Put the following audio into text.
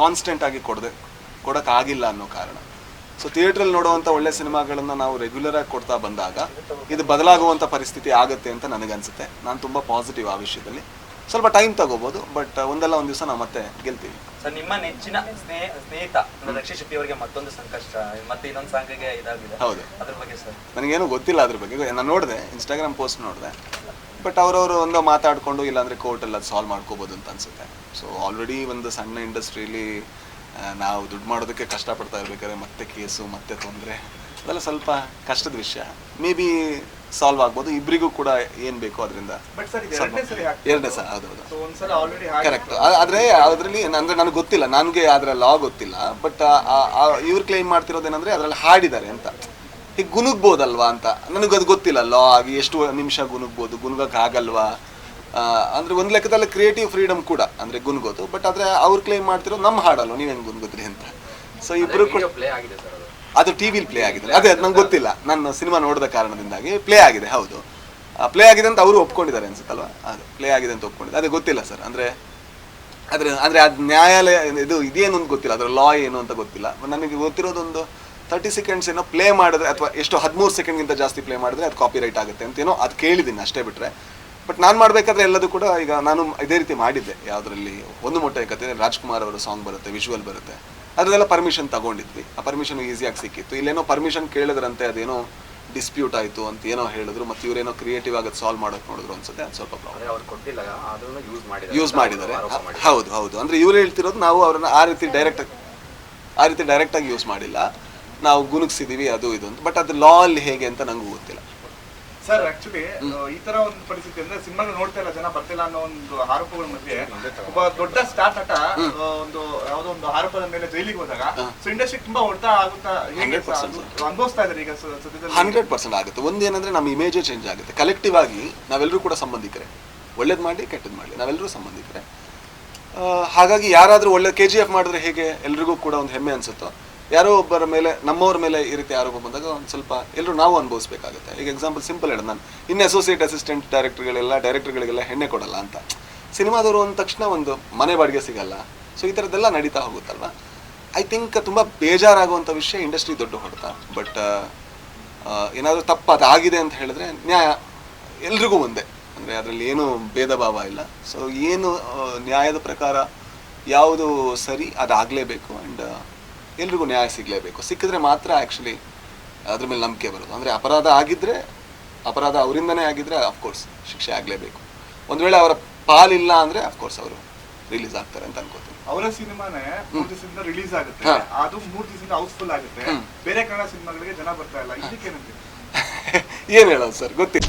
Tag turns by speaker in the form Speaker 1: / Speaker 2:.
Speaker 1: Constant ಆಗಿ ಕೊಡದೆ ಕೊಡೋಕ್ಕಾಗಿಲ್ಲ ಅನ್ನೋ ಕಾರಣ. ಸೊ ಥಿಯೇಟ್ರಲ್ಲಿ ನೋಡುವಂಥ ಒಳ್ಳೆ ಸಿನಿಮಾಗಳನ್ನು ನಾವು ರೆಗ್ಯುಲರ್ ಆಗಿ ಕೊಡ್ತಾ ಬಂದಾಗ ಇದು ಬದಲಾಗುವಂಥ ಪರಿಸ್ಥಿತಿ ಆಗುತ್ತೆ ಅಂತ ನನಗನ್ಸುತ್ತೆ. ನಾನು ತುಂಬ ಪಾಸಿಟಿವ್ ಆ ವಿಷಯದಲ್ಲಿ. ಸ್ವಲ್ಪ ಟೈಮ್ ತಗೋಬಹುದು ಬಟ್ ಒಂದಲ್ಲ ಒಂದು ದಿವಸ ನಾವು ಮತ್ತೆ ಗೆಲ್ತೀವಿ.
Speaker 2: ಸರ್ ನಿಮ್ಮ ನೆಚ್ಚಿನ ಸ್ನೇಹ ಸ್ನೇಹಿತ ರಕ್ಷಿ ಶೆಟ್ಟಿ ಅವರಿಗೆ ಮತ್ತೊಂದು ಸಂಕಷ್ಟ ಮತ್ತೆ ಇನ್ನೊಂದು ಸಾಂಗಿಗೆ ಇದಾಗಿದೆ.
Speaker 1: ಹೌದು.
Speaker 2: ಅದ್ರ ಬಗ್ಗೆ ಸರ್
Speaker 1: ನನಗೇನು ಗೊತ್ತಿಲ್ಲ ಅದ್ರ ಬಗ್ಗೆ. ನಾನು ನೋಡಿದೆ ಇನ್ಸ್ಟಾಗ್ರಾಮ್ ಪೋಸ್ಟ್ ನೋಡಿದೆ. ಬಟ್ ಅವರವರು ಒಂದು ಮಾತಾಡಿಕೊಂಡು ಇಲ್ಲಾಂದರೆ ಕೋರ್ಟಲ್ಲಿ ಅದು ಸಾಲ್ವ್ ಮಾಡ್ಕೋಬೋದು ಅಂತ ಅನ್ಸುತ್ತೆ. ಸೊ ಆಲ್ರೆಡಿ ಒಂದು ಸಣ್ಣ ಇಂಡಸ್ಟ್ರೀಲಿ ನಾವು ದುಡ್ಡು ಮಾಡೋದಕ್ಕೆ ಕಷ್ಟಪಡ್ತಾ ಇರ್ಬೇಕಾದ್ರೆ ಮತ್ತೆ ಕೇಸು ಮತ್ತೆ ತೊಂದರೆ ಅದೆಲ್ಲ ಸ್ವಲ್ಪ ಕಷ್ಟದ ವಿಷಯ. ಮೇ ಬಿ ಸಾಲ್ವ್ ಆಗ್ಬೋದು. ಇಬ್ಬರಿಗೂ ಕೂಡ ಏನು ಬೇಕು ಅದರಿಂದ
Speaker 3: ಎರಡನೇ
Speaker 1: ಸಲ ಹೌದು ಹೌದು ಕರೆಕ್ಟ್ ಆದರೆ ಅದರಲ್ಲಿ ಅಂದರೆ ನನಗೆ ಗೊತ್ತಿಲ್ಲ. ನನಗೆ ಅದರ ಲಾ ಗೊತ್ತಿಲ್ಲ. ಬಟ್ ಇವ್ರು ಕ್ಲೈಮ್ ಮಾಡ್ತಿರೋದೇನಂದ್ರೆ ಅದರಲ್ಲಿ ಹಾಡಿದ್ದಾರೆ ಅಂತ. ಈಗ ಗುನುಗ್ಬೋದಲ್ವಾ ಅಂತ? ನನಗೆ ಅದು ಗೊತ್ತಿಲ್ಲ ಲಾ ಆಗಿ ಎಷ್ಟು ನಿಮಿಷ ಗುನುಗ್ಬೋದು ಗುನುಗಕ್ಕೆ ಆಗಲ್ವಾ? ಅಂದರೆ ಒಂದು ಲೆಕ್ಕದಲ್ಲಿ ಕ್ರಿಯೇಟಿವ್ ಫ್ರೀಡಮ್ ಕೂಡ ಅಂದರೆ ಗುನುಗೋದು. ಬಟ್ ಆದರೆ ಅವ್ರು ಕ್ಲೇಮ್ ಮಾಡ್ತಿರೋ ನಮ್ಮ ಹಾಡಲ್ಲ ನೀವೇನು ಗುನುಗುದ್ರಿ ಅಂತ. ಸೊ ಇಬ್ಬರು ಕೂಡ
Speaker 4: ಪ್ಲೇ ಆಗಿದೆ ಸರ್ ಅದು.
Speaker 1: ಅದು ಟಿ ವಿಲಿ ಪ್ಲೇ ಆಗಿದೆ. ಅದೇ ನಂಗೆ ಗೊತ್ತಿಲ್ಲ. ನಾನು ಸಿನಿಮಾ ನೋಡಿದ ಕಾರಣದಿಂದಾಗಿ ಪ್ಲೇ ಆಗಿದೆ ಹೌದು. ಪ್ಲೇ ಆಗಿದೆ ಅಂತ ಅವರು ಒಪ್ಕೊಂಡಿದ್ದಾರೆ ಅನ್ಸುತ್ತಲ್ವಾ? ಅದು ಪ್ಲೇ ಆಗಿದೆ ಅಂತ ಒಪ್ಕೊಂಡಿದ್ದಾರೆ. ಅದೇ ಗೊತ್ತಿಲ್ಲ ಸರ್. ಅಂದರೆ ಅದ್ರ ಅಂದರೆ ಅದು ನ್ಯಾಯಾಲಯ ಇದು ಇದೇನು ಅಂತ ಗೊತ್ತಿಲ್ಲ. ಅದರ ಲಾ ಏನು ಅಂತ ಗೊತ್ತಿಲ್ಲ. ನನಗೆ ಗೊತ್ತಿರೋದೊಂದು ತರ್ಟಿ ಸೆಕೆಂಡ್ಸ್ ಏನೋ ಪ್ಲೇ ಮಾಡಿದ್ರೆ ಅಥವಾ ಎಷ್ಟು ಹದಿಮೂರು ಸೆಕೆಂಡ್ಗಿಂತ ಜಾಸ್ತಿ ಪ್ಲೇ ಮಾಡಿದ್ರೆ ಅದು ಕಾಪಿ ರೈಟ್ ಆಗುತ್ತೆ ಅಂತ ಏನೋ ಅದು ಕೇಳಿದ್ದೀನಿ ಅಷ್ಟೇ ಬಿಟ್ಟರೆ ಬಟ್ ನಾನು ಮಾಡಬೇಕಾದ್ರೆ ಎಲ್ಲದೂ ಕೂಡ ಈಗ ನಾನು ಇದೇ ರೀತಿ ಮಾಡಿದ್ದೆ. ಯಾವುದರಲ್ಲಿ ಒಂದು ಮೊಟ್ಟೆ ಕತೆ ರಾಜ್ಕುಮಾರ್ ಅವರ ಸಾಂಗ್ ಬರುತ್ತೆ ವಿಜುವಲ್ ಬರುತ್ತೆ. ಅದರಲ್ಲೆಲ್ಲ ಪರ್ಮಿಷನ್ ತಗೊಂಡಿದ್ವಿ. ಆ ಪರ್ಮಿಷನ್ ಈಸಿಯಾಗಿ ಸಿಕ್ಕಿತ್ತು. ಇಲ್ಲೇನೋ ಪರ್ಮಿಷನ್ ಕೇಳಿದ್ರಂತೆ ಅದೇನೋ ಡಿಸ್ಪ್ಯೂಟ್ ಆಯಿತು ಅಂತ ಏನೋ ಹೇಳಿದ್ರು ಮತ್ತು ಇವರೇನೋ ಕ್ರಿಯೇಟಿವ್ ಆಗಿ ಸಾಲ್ವ್ ಮಾಡೋಕೆ ನೋಡಿದ್ರು ಅನ್ಸುತ್ತೆ ಅದು ಸ್ವಲ್ಪ ಪ್ರಾಬ್ಲಮ್
Speaker 4: ಯೂಸ್ ಮಾಡಿದ್ದಾರೆ.
Speaker 1: ಹೌದು ಹೌದು. ಅಂದರೆ ಇವ್ರು ಹೇಳ್ತಿರೋದು ನಾವು ಅವ್ರನ್ನ ಆ ರೀತಿ ಡೈರೆಕ್ಟ್ ಆ ರೀತಿ ಡೈರೆಕ್ಟಾಗಿ ಯೂಸ್ ಮಾಡಿಲ್ಲ. ನಾವು ಗುಣಗಿಸಿದೀವಿ ಅದು ಇದು ಅಂತ. ಬಟ್ ಅದು ಲಾ ಅಲ್ಲಿ ಹೇಗೆ ಅಂತ ನಂಗೂ ಗೊತ್ತಿಲ್ಲ.
Speaker 3: ಸರ್ ಆಕ್ಚುಲಿ ಈ ತರ ಒಂದು ಪರಿಸ್ಥಿತಿ ಅಂದ್ರೆ ಸಿನಿಮಾ ನೋಡ್ತಾ ಇಲ್ಲ ಜನ ಬರ್ತಿಲ್ಲ ಅನ್ನೋ ಒಂದು ಆರೋಪಗಳ ಮಧ್ಯೆ ಒಬ್ಬ ದೊಡ್ಡ ಸ್ಟಾರ್ ನಟ ಒಂದು ಯಾವುದೋ ಒಂದು ಆರೋಪದ ಮೇಲೆ ಜೈಲಿಗೆ ಹೋದಾಗ ಸೊ ಇಂಡಸ್ಟ್ರಿ ತುಂಬಾ ಹೊಡ್ತಾ ಆಗುತ್ತಾ ಹೇಗೆ
Speaker 1: 100%
Speaker 3: ಅನುಭವಿಸ್ತಾ ಇದ್ದಾರೆ ಈಗ ಸದ್ಯದಲ್ಲಿ?
Speaker 1: ಹಂಡ್ರೆಡ್ ಪರ್ಸೆಂಟ್ ಆಗುತ್ತೆ. ಒಂದೇನಂದ್ರೆ ನಮ್ಮ ಇಮೇಜ್ ಚೇಂಜ್ ಆಗುತ್ತೆ. ಕಲೆಕ್ಟಿವ್ ಆಗಿ ನಾವೆಲ್ಲರೂ ಕೂಡ ಸಂಬಂಧಿಕರೇ. ಒಳ್ಳೇದು ಮಾಡಿ ಕೆಟ್ಟದ್ದು ಮಾಡಲಿ ನಾವೆಲ್ಲರೂ ಸಂಬಂಧಿಕರೇ. ಹಾಗಾಗಿ ಯಾರಾದರೂ ಒಳ್ಳೆ ಕೆ ಜಿ ಎಫ್ ಮಾಡಿದ್ರೆ ಹೇಗೆ ಎಲ್ರಿಗೂ ಕೂಡ ಒಂದು ಹೆಮ್ಮೆ ಅನಿಸುತ್ತೋ, ಯಾರೋ ಒಬ್ಬರ ಮೇಲೆ, ನಮ್ಮವ್ರ ಮೇಲೆ ಈ ರೀತಿ ಆರೋಪ ಬಂದಾಗ ಒಂದು ಸ್ವಲ್ಪ ಎಲ್ಲರೂ ನಾವು ಅನುಭವಿಸ್ಬೇಕಾಗುತ್ತೆ. ಈಗ ಎಕ್ಸಾಂಪಲ್ ಸಿಂಪಲ್ ಹೇಳೋದು ನಾನು ಇನ್ನು ಅಸೋಸಿಯೇಟ್ ಅಸಿಸ್ಟೆಂಟ್ ಡೈರೆಕ್ಟರ್ಗಳೆಲ್ಲ ಡೈರೆಕ್ಟರ್ಗಳಿಗೆಲ್ಲ ಹೆಣ್ಣೆ ಕೊಡಲ್ಲ ಅಂತ. ಸಿನಿಮಾದವರು ಅಂದ ತಕ್ಷಣ ಒಂದು ಮನೆ ಬಾಡಿಗೆ ಸಿಗಲ್ಲ. ಸೊ ಈ ಥರದ್ದೆಲ್ಲ ನಡೀತಾ ಹೋಗುತ್ತಲ್ವ? ಐ ಥಿಂಕ್ ತುಂಬ ಬೇಜಾರಾಗುವಂಥ ವಿಷಯ ಇಂಡಸ್ಟ್ರಿ ದೊಡ್ಡ ಹೊಡೆತ. ಬಟ್ ಏನಾದರೂ ತಪ್ಪು ಅದಾಗಿದೆ ಅಂತ ಹೇಳಿದ್ರೆ ನ್ಯಾಯ ಎಲ್ರಿಗೂ ಒಂದೇ. ಅಂದರೆ ಅದರಲ್ಲಿ ಏನು ಭೇದ ಭಾವ ಇಲ್ಲ. ಸೊ ಏನು ನ್ಯಾಯದ ಪ್ರಕಾರ ಯಾವುದು ಸರಿ ಅದಾಗಲೇಬೇಕು ಆ್ಯಂಡ್ ಎಲ್ರಿಗೂ ನ್ಯಾಯ ಸಿಗಲೇಬೇಕು. ಸಿಕ್ಕಿದ್ರೆ ಮಾತ್ರ ಆ್ಯಕ್ಚುಲಿ ಅದ್ರ ಮೇಲೆ ನಂಬಿಕೆ ಬರೋದು. ಅಂದರೆ ಅಪರಾಧ ಆಗಿದ್ದರೆ ಅಪರಾಧ ಅವರಿಂದನೇ ಆಗಿದ್ದರೆ ಅಫ್ಕೋರ್ಸ್ ಶಿಕ್ಷೆ ಆಗಲೇಬೇಕು. ಒಂದು ವೇಳೆ ಅವರ ಪಾಲಿಲ್ಲ ಅಂದರೆ ಅಫ್ಕೋರ್ಸ್ ಅವರು ರಿಲೀಸ್ ಆಗ್ತಾರೆ ಅಂತ ಅನ್ಕೋತೀನಿ.
Speaker 3: ಅವರ ಸಿನಿಮಾನೇ ಮೂರ್ ದಿವಸದಿಂದ ರಿಲೀಸ್ ಆಗುತ್ತೆ. ಅದು ಮೂರು ದಿವಸದಿಂದ ಹೌಸ್ಫುಲ್ ಆಗುತ್ತೆ. ಬೇರೆ ಕನ್ನಡ ಸಿನಿಮಾಗಳಿಗೆ ಜನ ಬರ್ತಾ ಇಲ್ಲ. ಇದಕ್ಕೆ
Speaker 1: ಏನು ಹೇಳೋದು ಸರ್ ಗೊತ್ತಿಲ್ಲ.